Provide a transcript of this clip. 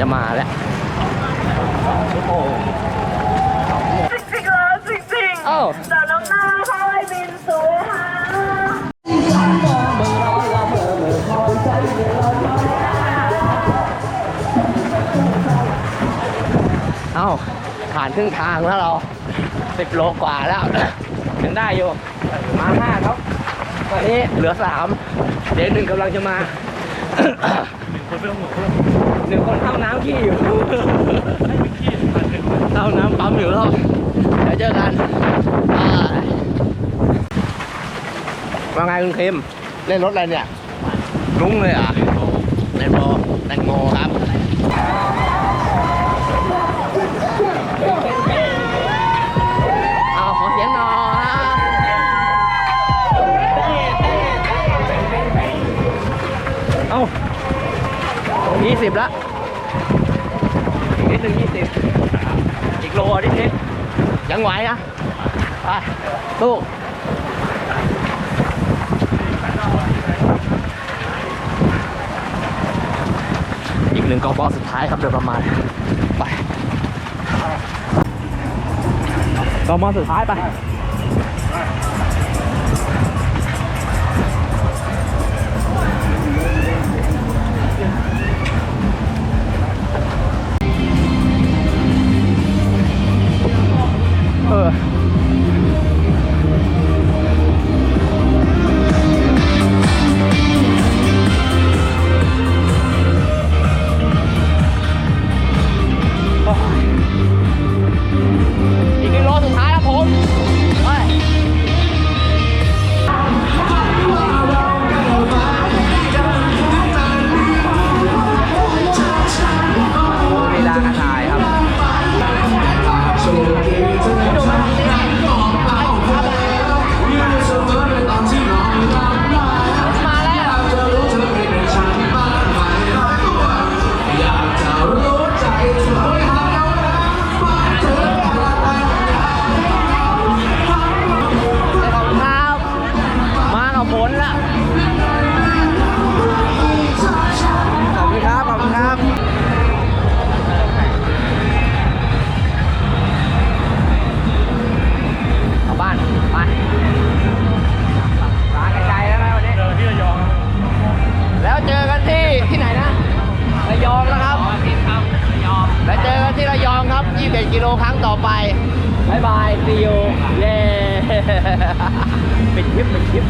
จะมาแล้วโอ้โหจริงๆแล้วจริงเอ้าๆแต่น้ำหน้าคอยบินสู่หาเอ้าผ่านครึ่งทางแล้วเราสิบโลกว่าแล้วยังได้อยู่ มาห้าครับตอนนี้เหลือสามเดี๋ยวหนึ่งกำลังจะมา หนึ่งคนเข้าน้ำขี้อยู่เข้าน้ำปั๊มอยู่แล้วเดี๋ยวเจอกันอ่าว่าไงคุณคิมเล่นรถอะไรเนี่ยลุ้งเลยเหรอะเรนโบแตงโมครับ ยี่สิบละอีกนิดหนึ่งยี่สิบอีกโลนิดนิดยังไหวนะ ไปสู้อีกหนึ่งกอบอสุดท้ายครับโดยประมาณ ไปกอบอสุดท้ายไป แล้วเจอกันที่ระยองครับ21กิโลครั้งต่อไปบายบายซีโอเย้ปิดคลิปปิดคลิป